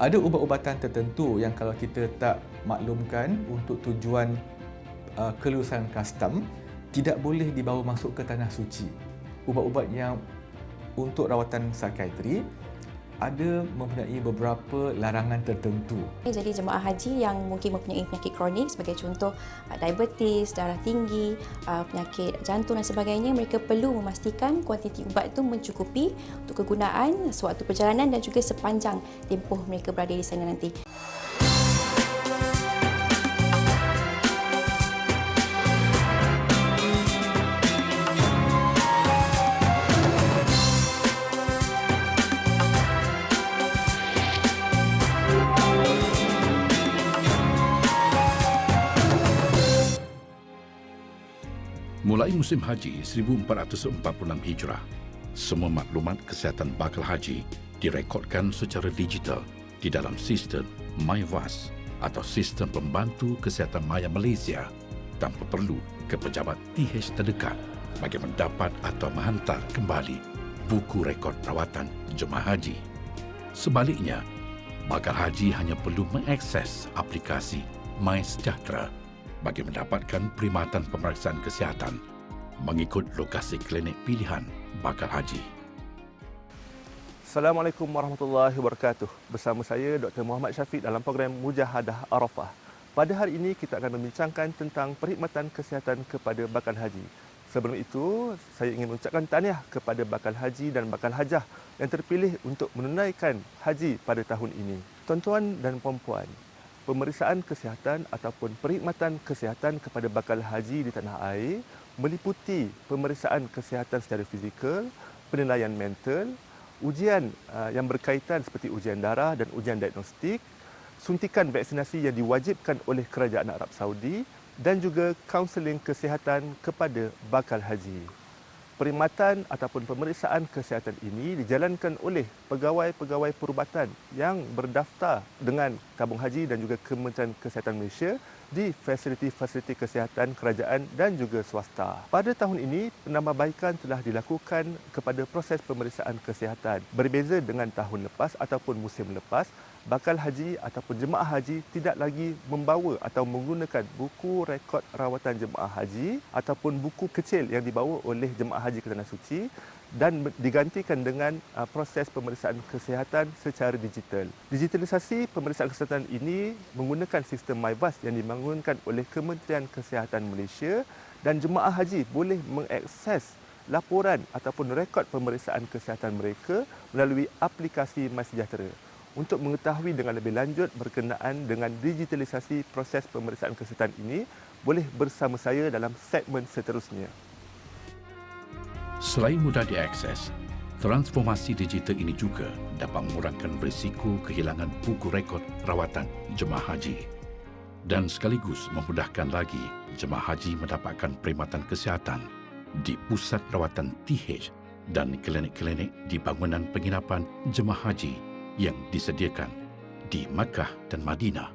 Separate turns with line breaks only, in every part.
Ada ubat-ubatan tertentu yang kalau kita tak maklumkan untuk tujuan uh, kelulusan custom tidak boleh dibawa masuk ke tanah suci. Ubat-ubat yang untuk rawatan psikiatri ada mempunyai beberapa larangan tertentu.
Jadi jemaah haji yang mungkin mempunyai penyakit kronik sebagai contoh uh, diabetes, darah tinggi, uh, penyakit jantung dan sebagainya, mereka perlu memastikan kuantiti ubat itu mencukupi untuk kegunaan sewaktu perjalanan dan juga sepanjang tempoh mereka berada di sana nanti.
Mulai musim haji 1446 Hijrah, semua maklumat kesihatan bakal haji direkodkan secara digital di dalam sistem MyVas atau sistem pembantu kesihatan maya Malaysia tanpa perlu ke pejabat TH terdekat bagi mendapat atau menghantar kembali buku rekod rawatan jemaah haji. Sebaliknya, bakal haji hanya perlu mengakses aplikasi MySejahtera bagi mendapatkan perkhidmatan pemeriksaan kesihatan mengikut lokasi klinik pilihan bakal haji.
Assalamualaikum warahmatullahi wabarakatuh. Bersama saya Dr. Muhammad Syafiq dalam program Mujahadah Arafah. Pada hari ini kita akan membincangkan tentang perkhidmatan kesihatan kepada bakal haji. Sebelum itu, saya ingin mengucapkan tahniah kepada bakal haji dan bakal hajah yang terpilih untuk menunaikan haji pada tahun ini. Tuan-tuan dan puan-puan, pemeriksaan kesihatan ataupun perkhidmatan kesihatan kepada bakal haji di tanah air meliputi pemeriksaan kesihatan secara fizikal, penilaian mental, ujian uh, yang berkaitan seperti ujian darah dan ujian diagnostik, suntikan vaksinasi yang diwajibkan oleh Kerajaan Arab Saudi dan juga kaunseling kesihatan kepada bakal haji. Perkhidmatan ataupun pemeriksaan kesihatan ini dijalankan oleh pegawai-pegawai perubatan yang berdaftar dengan Tabung Haji dan juga Kementerian Kesihatan Malaysia di fasiliti-fasiliti kesihatan kerajaan dan juga swasta. Pada tahun ini, penambahbaikan telah dilakukan kepada proses pemeriksaan kesihatan. Berbeza dengan tahun lepas ataupun musim lepas, bakal haji ataupun jemaah haji tidak lagi membawa atau menggunakan buku rekod rawatan jemaah haji ataupun buku kecil yang dibawa oleh jemaah haji ke Tanah Suci dan digantikan dengan uh, proses pemeriksaan kesihatan secara digital. Digitalisasi pemeriksaan kesihatan ini menggunakan sistem MyVas yang dibangunkan oleh Kementerian Kesihatan Malaysia dan jemaah haji boleh mengakses laporan ataupun rekod pemeriksaan kesihatan mereka melalui aplikasi MySejahtera untuk mengetahui dengan lebih lanjut berkenaan dengan digitalisasi proses pemeriksaan kesihatan ini, boleh bersama saya dalam segmen seterusnya.
Selain mudah diakses, transformasi digital ini juga dapat mengurangkan risiko kehilangan buku rekod rawatan jemaah haji. Dan sekaligus memudahkan lagi jemaah haji mendapatkan perkhidmatan kesihatan di pusat rawatan TH dan klinik-klinik di bangunan penginapan jemaah haji yang disediakan di Makkah dan Madinah.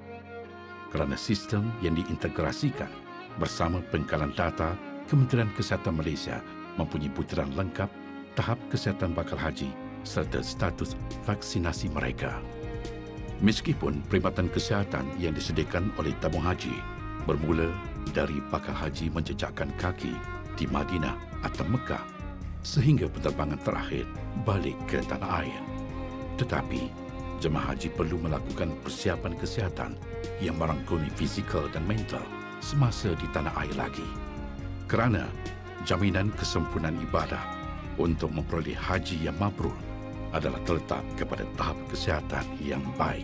Kerana sistem yang diintegrasikan bersama pengkalan data Kementerian Kesihatan Malaysia mempunyai butiran lengkap tahap kesihatan bakal haji serta status vaksinasi mereka. Meskipun perkhidmatan kesihatan yang disediakan oleh tabung haji bermula dari bakal haji menjejakkan kaki di Madinah atau Mekah sehingga penerbangan terakhir balik ke tanah air. Tetapi, jemaah haji perlu melakukan persiapan kesihatan yang merangkumi fizikal dan mental semasa di tanah air lagi. Kerana jaminan kesempurnaan ibadah untuk memperoleh haji yang mabrur adalah terletak kepada tahap kesihatan yang baik.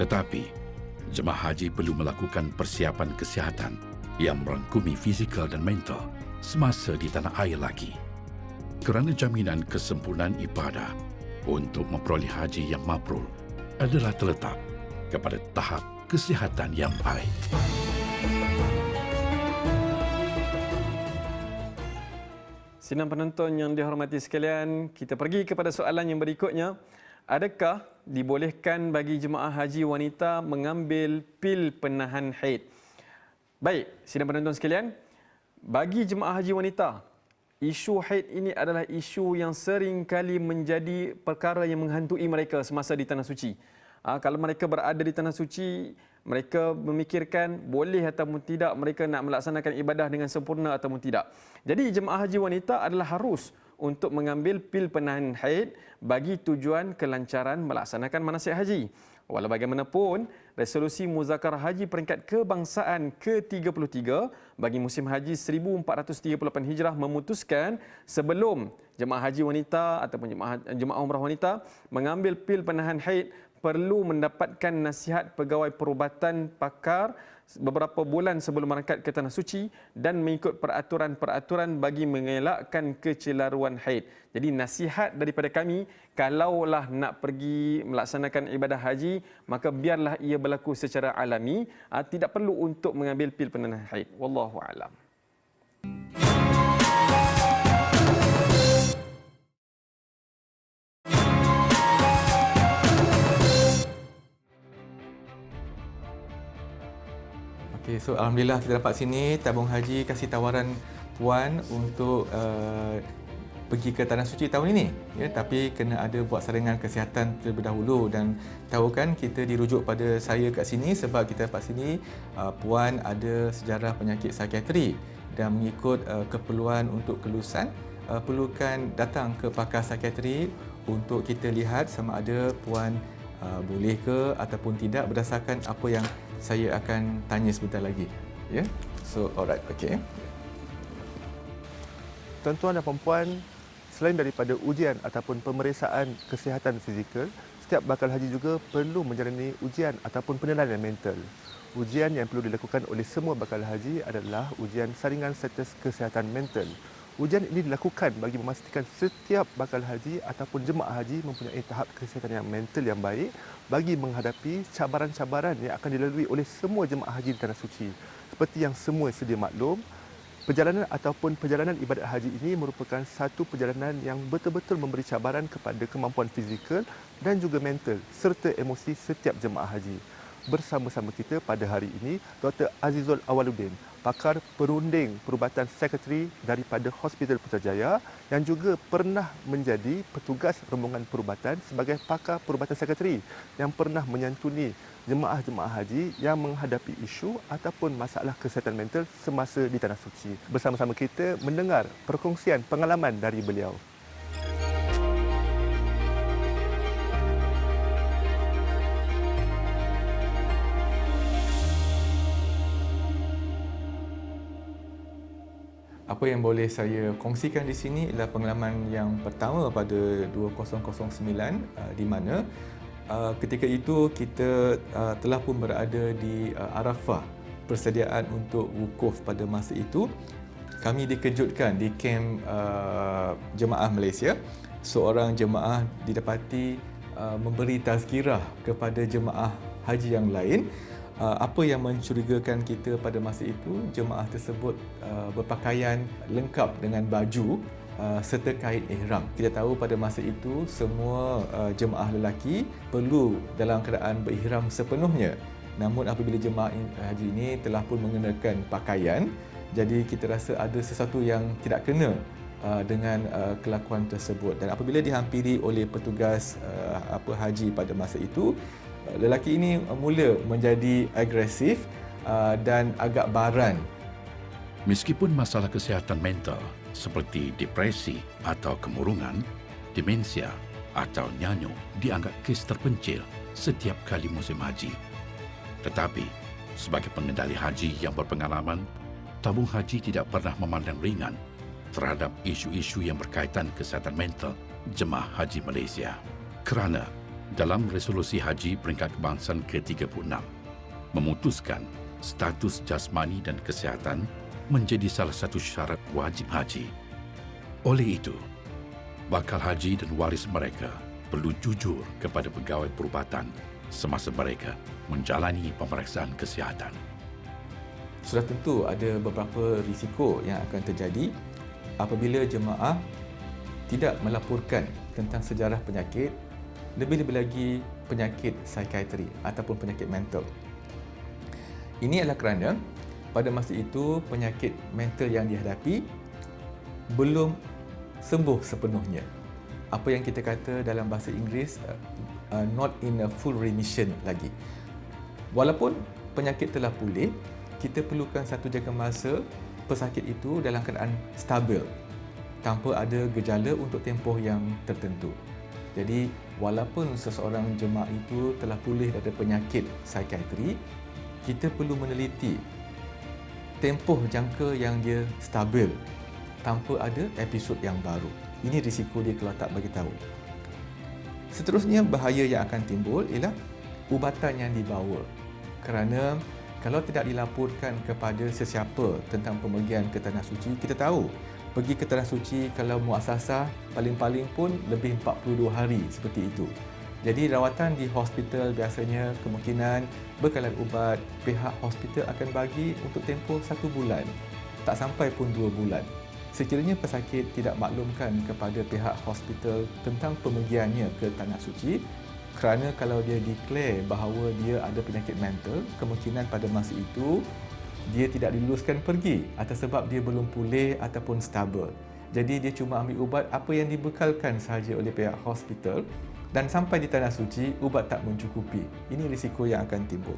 Tetapi, jemaah haji perlu melakukan persiapan kesihatan yang merangkumi fizikal dan mental semasa di tanah air lagi. Kerana jaminan kesempurnaan ibadah untuk memperoleh haji yang mabrur adalah terletak kepada tahap kesihatan yang baik.
Sidang penonton yang dihormati sekalian, kita pergi kepada soalan yang berikutnya. Adakah dibolehkan bagi jemaah haji wanita mengambil pil penahan haid? Baik, sidang penonton sekalian, bagi jemaah haji wanita, isu haid ini adalah isu yang sering kali menjadi perkara yang menghantui mereka semasa di tanah suci. Ha, kalau mereka berada di tanah suci, mereka memikirkan boleh ataupun tidak mereka nak melaksanakan ibadah dengan sempurna ataupun tidak. Jadi jemaah haji wanita adalah harus untuk mengambil pil penahan haid bagi tujuan kelancaran melaksanakan manasik haji. Walau bagaimanapun, resolusi muzakarah haji peringkat kebangsaan ke-33 bagi musim haji 1438 Hijrah memutuskan sebelum jemaah haji wanita ataupun jemaah, jemaah umrah wanita mengambil pil penahan haid perlu mendapatkan nasihat pegawai perubatan pakar beberapa bulan sebelum berangkat ke Tanah Suci dan mengikut peraturan-peraturan bagi mengelakkan kecelaruan haid. Jadi nasihat daripada kami, kalaulah nak pergi melaksanakan ibadah haji, maka biarlah ia berlaku secara alami, ah, tidak perlu untuk mengambil pil penenang haid. Wallahu a'lam.
So alhamdulillah kita dapat sini tabung haji kasih tawaran puan untuk uh, pergi ke tanah suci tahun ini. Ya tapi kena ada buat saringan kesihatan terlebih dahulu dan tahu kan kita dirujuk pada saya kat sini sebab kita dapat sini uh, puan ada sejarah penyakit psikiatri dan mengikut uh, keperluan untuk kelulusan uh, perlukan datang ke pakar psikiatri untuk kita lihat sama ada puan uh, boleh ke ataupun tidak berdasarkan apa yang saya akan tanya sebentar lagi. Ya. Yeah? So alright, okay.
Tuan-tuan dan puan selain daripada ujian ataupun pemeriksaan kesihatan fizikal, setiap bakal haji juga perlu menjalani ujian ataupun penilaian mental. Ujian yang perlu dilakukan oleh semua bakal haji adalah ujian saringan status kesihatan mental. Ujian ini dilakukan bagi memastikan setiap bakal haji ataupun jemaah haji mempunyai tahap kesihatan yang mental yang baik bagi menghadapi cabaran-cabaran yang akan dilalui oleh semua jemaah haji di Tanah Suci. Seperti yang semua sedia maklum, perjalanan ataupun perjalanan ibadat haji ini merupakan satu perjalanan yang betul-betul memberi cabaran kepada kemampuan fizikal dan juga mental serta emosi setiap jemaah haji. Bersama-sama kita pada hari ini, Dr. Azizul Awaluddin, pakar perunding perubatan sekretari daripada Hospital Putrajaya yang juga pernah menjadi petugas rombongan perubatan sebagai pakar perubatan sekretari yang pernah menyantuni jemaah-jemaah haji yang menghadapi isu ataupun masalah kesihatan mental semasa di Tanah Suci. Bersama-sama kita mendengar perkongsian pengalaman dari beliau.
Apa yang boleh saya kongsikan di sini adalah pengalaman yang pertama pada 2009 uh, di mana uh, ketika itu kita uh, telah pun berada di Arafah persediaan untuk wukuf pada masa itu. Kami dikejutkan di kem jemaah Malaysia. Seorang jemaah didapati memberi tazkirah kepada jemaah haji yang lain apa yang mencurigakan kita pada masa itu jemaah tersebut uh, berpakaian lengkap dengan baju uh, serta kain ihram. Kita tahu pada masa itu semua jemaah lelaki perlu dalam keadaan berihram sepenuhnya. Namun apabila jemaah haji ini telah pun mengenakan pakaian, jadi kita rasa ada sesuatu yang tidak kena dengan kelakuan tersebut dan apabila dihampiri oleh petugas apa haji pada masa itu lelaki ini mula menjadi agresif uh, dan agak baran.
Meskipun masalah kesihatan mental seperti depresi atau kemurungan, demensia atau nyanyo dianggap kes terpencil setiap kali musim haji. Tetapi, sebagai pengendali haji yang berpengalaman, tabung haji tidak pernah memandang ringan terhadap isu-isu yang berkaitan kesihatan mental jemaah haji Malaysia. Kerana dalam resolusi haji peringkat kebangsaan ke-36 memutuskan status jasmani dan kesihatan menjadi salah satu syarat wajib haji. Oleh itu, bakal haji dan waris mereka perlu jujur kepada pegawai perubatan semasa mereka menjalani pemeriksaan kesihatan.
Sudah tentu ada beberapa risiko yang akan terjadi apabila jemaah tidak melaporkan tentang sejarah penyakit lebih-lebih lagi penyakit psikiatri ataupun penyakit mental. Ini adalah kerana pada masa itu penyakit mental yang dihadapi belum sembuh sepenuhnya. Apa yang kita kata dalam bahasa Inggeris uh, uh, not in a full remission lagi. Walaupun penyakit telah pulih, kita perlukan satu jangka masa pesakit itu dalam keadaan stabil tanpa ada gejala untuk tempoh yang tertentu. Jadi, walaupun seseorang jemaah itu telah pulih dari penyakit psikiatri, kita perlu meneliti tempoh jangka yang dia stabil tanpa ada episod yang baru. Ini risiko dia kalau tak bagi tahu. Seterusnya bahaya yang akan timbul ialah ubatan yang dibawa. Kerana kalau tidak dilaporkan kepada sesiapa tentang pemergian ke tanah suci, kita tahu pergi ke tanah suci kalau muasasah paling-paling pun lebih 42 hari seperti itu. Jadi rawatan di hospital biasanya kemungkinan bekalan ubat pihak hospital akan bagi untuk tempoh satu bulan. Tak sampai pun dua bulan. Sekiranya pesakit tidak maklumkan kepada pihak hospital tentang pemergiannya ke Tanah Suci, kerana kalau dia declare bahawa dia ada penyakit mental, kemungkinan pada masa itu dia tidak diluluskan pergi atas sebab dia belum pulih ataupun stabil. Jadi dia cuma ambil ubat apa yang dibekalkan sahaja oleh pihak hospital dan sampai di tanah suci ubat tak mencukupi. Ini risiko yang akan timbul.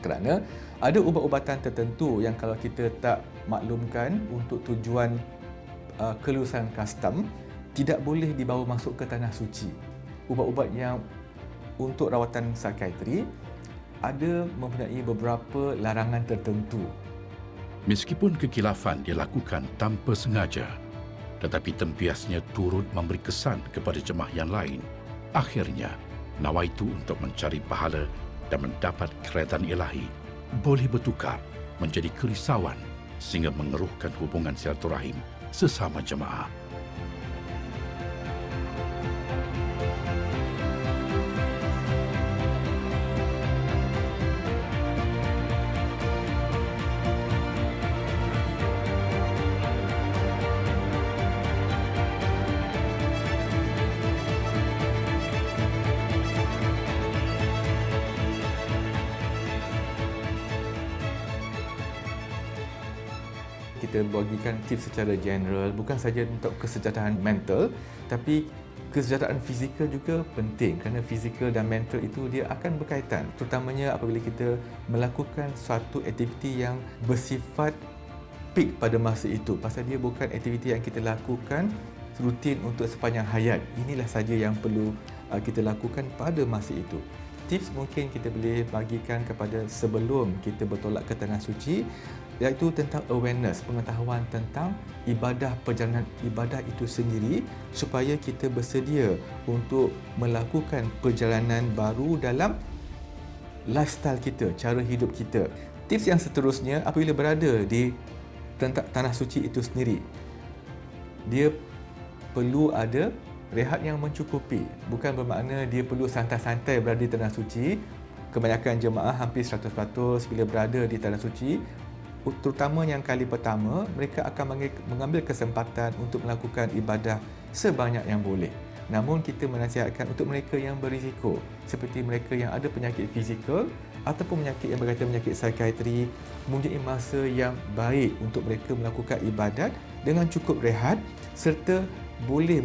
Kerana ada ubat-ubatan tertentu yang kalau kita tak maklumkan untuk tujuan uh, kelulusan custom tidak boleh dibawa masuk ke tanah suci. Ubat-ubat yang untuk rawatan psikiatri ada mempunyai beberapa larangan tertentu.
Meskipun kekilafan dilakukan tanpa sengaja, tetapi tempiasnya turut memberi kesan kepada jemaah yang lain Akhirnya, nawaitu untuk mencari pahala dan mendapat keredaan ilahi boleh bertukar menjadi kerisauan sehingga mengeruhkan hubungan silaturahim sesama jemaah.
Bagikan tips secara general bukan saja untuk kesejahteraan mental tapi kesejahteraan fizikal juga penting. Kerana fizikal dan mental itu dia akan berkaitan. Terutamanya apabila kita melakukan suatu aktiviti yang bersifat peak pada masa itu. Pasal dia bukan aktiviti yang kita lakukan rutin untuk sepanjang hayat. Inilah saja yang perlu uh, kita lakukan pada masa itu. Tips mungkin kita boleh bagikan kepada sebelum kita bertolak ke tanah suci iaitu tentang awareness, pengetahuan tentang ibadah perjalanan ibadah itu sendiri supaya kita bersedia untuk melakukan perjalanan baru dalam lifestyle kita, cara hidup kita. Tips yang seterusnya apabila berada di tanah suci itu sendiri, dia perlu ada rehat yang mencukupi. Bukan bermakna dia perlu santai-santai berada di tanah suci. Kebanyakan jemaah hampir 100% bila berada di tanah suci terutama yang kali pertama, mereka akan mengambil kesempatan untuk melakukan ibadah sebanyak yang boleh. Namun kita menasihatkan untuk mereka yang berisiko seperti mereka yang ada penyakit fizikal ataupun penyakit yang berkaitan penyakit psikiatri mempunyai masa yang baik untuk mereka melakukan ibadat dengan cukup rehat serta boleh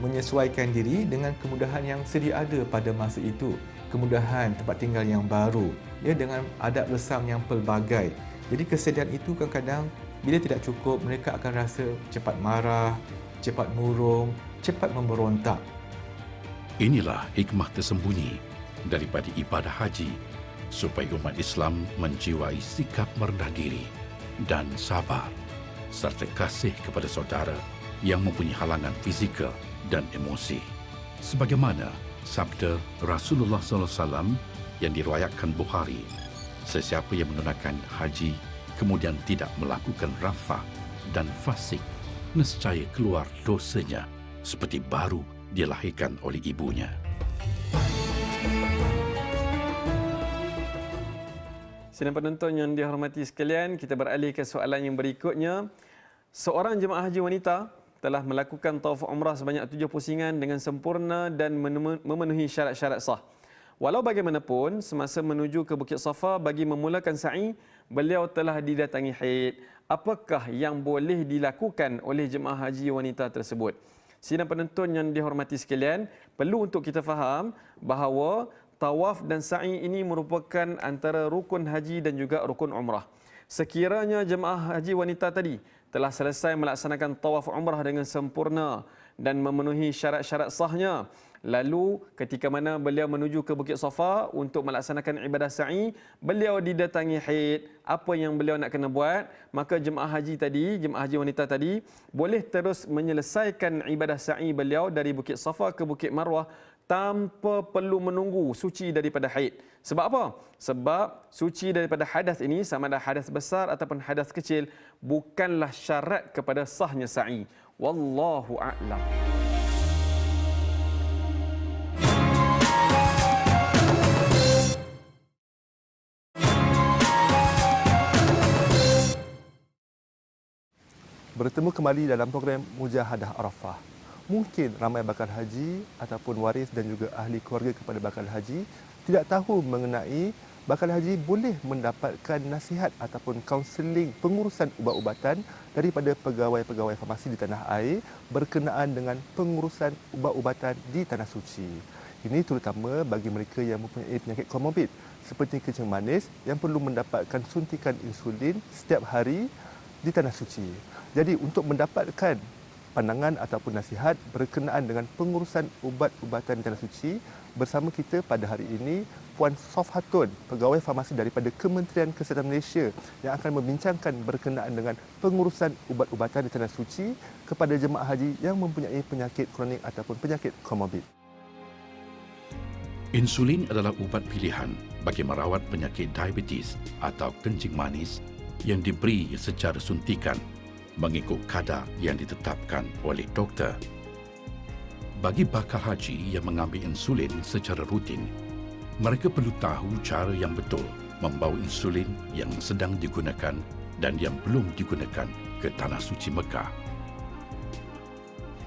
menyesuaikan diri dengan kemudahan yang sedia ada pada masa itu kemudahan tempat tinggal yang baru ya dengan adat resam yang pelbagai jadi kesedihan itu kadang-kadang bila tidak cukup mereka akan rasa cepat marah, cepat murung, cepat memberontak.
Inilah hikmah tersembunyi daripada ibadah haji supaya umat Islam menjiwai sikap merendah diri dan sabar serta kasih kepada saudara yang mempunyai halangan fizikal dan emosi. Sebagaimana sabda Rasulullah SAW yang diriwayatkan Bukhari Sesiapa yang menggunakan haji kemudian tidak melakukan rafah dan fasik, nescaya keluar dosanya seperti baru dilahirkan oleh ibunya.
Sidang penonton yang dihormati sekalian, kita beralih ke soalan yang berikutnya. Seorang jemaah haji wanita telah melakukan tawaf umrah sebanyak tujuh pusingan dengan sempurna dan memenuhi syarat-syarat sah. Walau bagaimanapun, semasa menuju ke Bukit Safa bagi memulakan sa'i, beliau telah didatangi haid. Apakah yang boleh dilakukan oleh jemaah haji wanita tersebut? Sidang penonton yang dihormati sekalian, perlu untuk kita faham bahawa tawaf dan sa'i ini merupakan antara rukun haji dan juga rukun umrah. Sekiranya jemaah haji wanita tadi telah selesai melaksanakan tawaf umrah dengan sempurna dan memenuhi syarat-syarat sahnya, Lalu ketika mana beliau menuju ke Bukit Safa untuk melaksanakan ibadah sa'i, beliau didatangi haid. Apa yang beliau nak kena buat? Maka jemaah haji tadi, jemaah haji wanita tadi boleh terus menyelesaikan ibadah sa'i beliau dari Bukit Safa ke Bukit Marwah tanpa perlu menunggu suci daripada haid. Sebab apa? Sebab suci daripada hadas ini sama ada hadas besar ataupun hadas kecil bukanlah syarat kepada sahnya sa'i. Wallahu a'lam.
Bertemu kembali dalam program Mujahadah Arafah. Mungkin ramai bakal haji ataupun waris dan juga ahli keluarga kepada bakal haji tidak tahu mengenai bakal haji boleh mendapatkan nasihat ataupun kaunseling pengurusan ubat-ubatan daripada pegawai-pegawai farmasi di tanah air berkenaan dengan pengurusan ubat-ubatan di tanah suci. Ini terutama bagi mereka yang mempunyai penyakit komorbid seperti kencing manis yang perlu mendapatkan suntikan insulin setiap hari di tanah suci. Jadi untuk mendapatkan pandangan ataupun nasihat berkenaan dengan pengurusan ubat-ubatan Tanah Suci bersama kita pada hari ini Puan Sof Hatun, pegawai farmasi daripada Kementerian Kesihatan Malaysia yang akan membincangkan berkenaan dengan pengurusan ubat-ubatan di Tanah Suci kepada jemaah haji yang mempunyai penyakit kronik ataupun penyakit komorbid.
Insulin adalah ubat pilihan bagi merawat penyakit diabetes atau kencing manis yang diberi secara suntikan mengikut kadar yang ditetapkan oleh doktor. Bagi bakal haji yang mengambil insulin secara rutin, mereka perlu tahu cara yang betul membawa insulin yang sedang digunakan dan yang belum digunakan ke Tanah Suci Mekah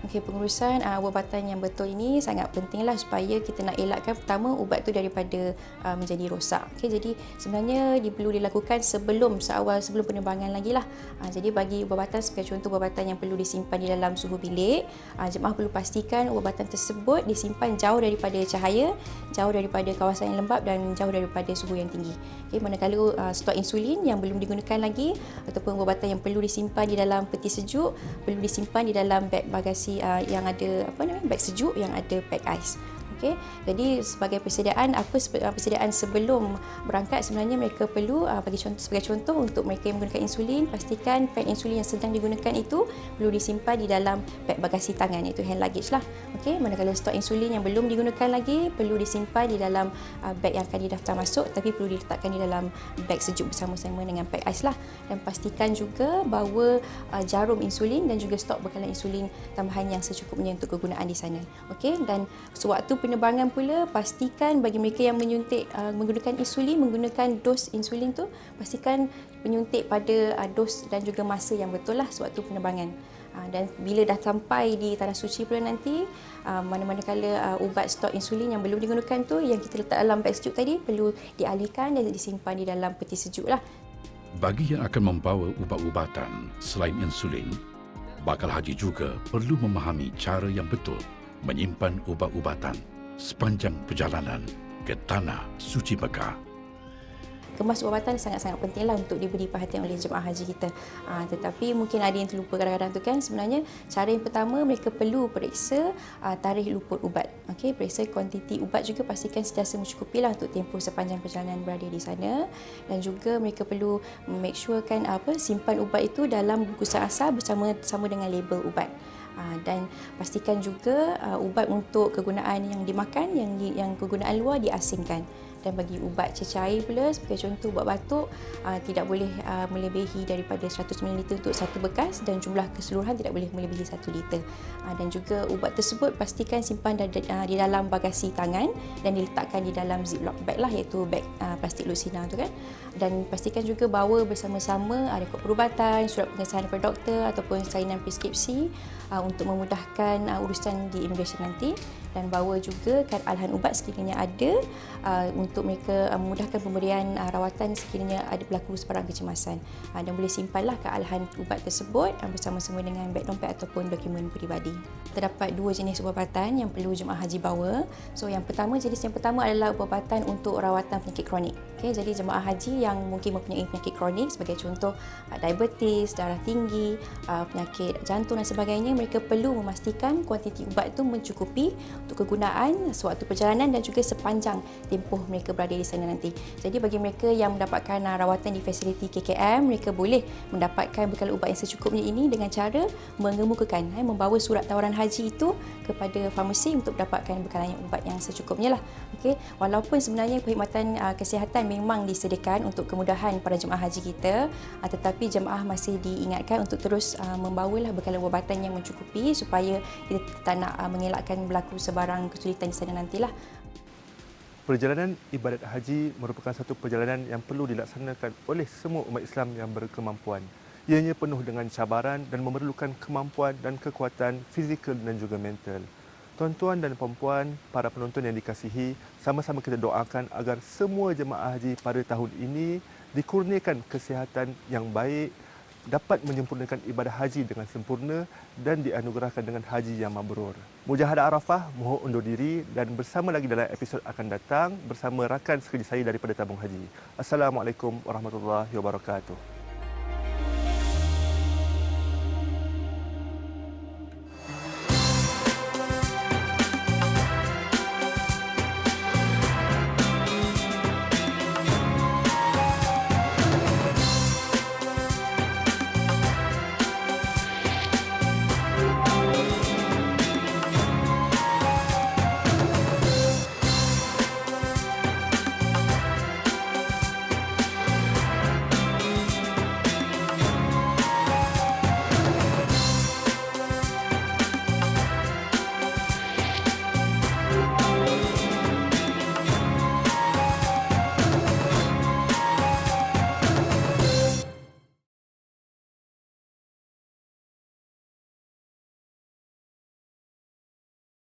Okay, pengurusan uh, ubatan yang betul ini sangat pentinglah supaya kita nak elakkan pertama ubat tu daripada uh, menjadi rosak. Okay, jadi sebenarnya dia perlu dilakukan sebelum seawal sebelum penerbangan lagi lah. Uh, jadi bagi ubatan sebagai contoh ubatan yang perlu disimpan di dalam suhu bilik, uh, jemaah perlu pastikan ubatan tersebut disimpan jauh daripada cahaya, jauh daripada kawasan yang lembap dan jauh daripada suhu yang tinggi. Okay, manakala uh, stok insulin yang belum digunakan lagi ataupun ubatan yang perlu disimpan di dalam peti sejuk perlu disimpan di dalam beg bagasi uh, yang ada apa namanya beg sejuk yang ada pack ice. Okey. Jadi sebagai persediaan apa uh, persediaan sebelum berangkat sebenarnya mereka perlu uh, bagi contoh sebagai contoh untuk mereka yang menggunakan insulin pastikan pad insulin yang sedang digunakan itu perlu disimpan di dalam beg bagasi tangan iaitu hand luggage lah. Okey, manakala stok insulin yang belum digunakan lagi perlu disimpan di dalam uh, beg yang akan didaftar masuk tapi perlu diletakkan di dalam beg sejuk bersama-sama dengan pack ice lah dan pastikan juga bahawa uh, jarum insulin dan juga stok bekalan insulin tambahan yang secukupnya untuk kegunaan di sana. Okey, dan sewaktu penerbangan pula pastikan bagi mereka yang menyuntik uh, menggunakan insulin menggunakan dos insulin tu pastikan menyuntik pada uh, dos dan juga masa yang betul lah sewaktu penerbangan. Uh, dan bila dah sampai di tanah suci pula nanti uh, mana-mana kala uh, ubat stok insulin yang belum digunakan tu yang kita letak dalam beg sejuk tadi perlu dialihkan dan disimpan di dalam peti sejuk lah.
Bagi yang akan membawa ubat-ubatan selain insulin bakal haji juga perlu memahami cara yang betul menyimpan ubat-ubatan sepanjang perjalanan ke Tanah Suci Mekah.
Kemas ubatan sangat-sangat pentinglah untuk diberi perhatian oleh jemaah haji kita. Ha, tetapi mungkin ada yang terlupa kadang-kadang tu kan sebenarnya cara yang pertama mereka perlu periksa uh, tarikh luput ubat. Okey, periksa kuantiti ubat juga pastikan sentiasa mencukupi lah untuk tempoh sepanjang perjalanan berada di sana dan juga mereka perlu make sure kan apa simpan ubat itu dalam bungkusan asal bersama sama dengan label ubat. Ah, dan pastikan juga uh, ubat untuk kegunaan yang dimakan yang yang kegunaan luar diasingkan dan bagi ubat cecair pula sebagai contoh ubat batuk. Uh, tidak boleh uh, melebihi daripada 100 ml untuk satu bekas dan jumlah keseluruhan tidak boleh melebihi 1 liter. Uh, dan juga ubat tersebut pastikan simpan di, uh, di dalam bagasi tangan dan diletakkan di dalam ziplock bag lah iaitu beg uh, plastik lucina tu kan. Dan pastikan juga bawa bersama-sama uh, rekod perubatan surat pengesahan daripada doktor ataupun salinan preskripsi uh, untuk memudahkan uh, urusan di immigration nanti dan bawa juga keadaan ubat sekiranya ada uh, untuk mereka uh, memudahkan pemberian uh, rawatan sekiranya ada berlaku sebarang kecemasan uh, dan boleh simpanlah kealahan ubat tersebut uh, bersama-sama dengan beg dompet ataupun dokumen peribadi. Terdapat dua jenis ubatan yang perlu jemaah haji bawa. So yang pertama jenis yang pertama adalah ubatan untuk rawatan penyakit kronik. Okay, jadi jemaah haji yang mungkin mempunyai penyakit kronik sebagai contoh uh, diabetes, darah tinggi, uh, penyakit jantung dan sebagainya, mereka perlu memastikan kuantiti ubat itu mencukupi untuk kegunaan sewaktu perjalanan dan juga sepanjang tempoh mereka berada di sana nanti. Jadi bagi mereka yang mendapatkan uh, rawatan di fasiliti KKM, mereka boleh mendapatkan bekal ubat yang secukupnya ini dengan cara mengemukakan, eh, membawa surat tawaran haji itu kepada farmasi untuk mendapatkan bekalan ubat yang secukupnya lah. Okay. Walaupun sebenarnya perkhidmatan uh, kesihatan memang disediakan untuk kemudahan para jemaah haji kita, uh, tetapi jemaah masih diingatkan untuk terus membawalah bekalan ubatan yang mencukupi supaya kita tak nak mengelakkan berlaku sebarang kesulitan di sana nantilah.
Perjalanan ibadat haji merupakan satu perjalanan yang perlu dilaksanakan oleh semua umat Islam yang berkemampuan. Ianya penuh dengan cabaran dan memerlukan kemampuan dan kekuatan fizikal dan juga mental. Tuan-tuan dan puan-puan, para penonton yang dikasihi, sama-sama kita doakan agar semua jemaah haji pada tahun ini dikurniakan kesihatan yang baik, dapat menyempurnakan ibadah haji dengan sempurna dan dianugerahkan dengan haji yang mabrur. Mujahadah Arafah mohon undur diri dan bersama lagi dalam episod akan datang bersama rakan sekerja saya daripada Tabung Haji. Assalamualaikum warahmatullahi wabarakatuh.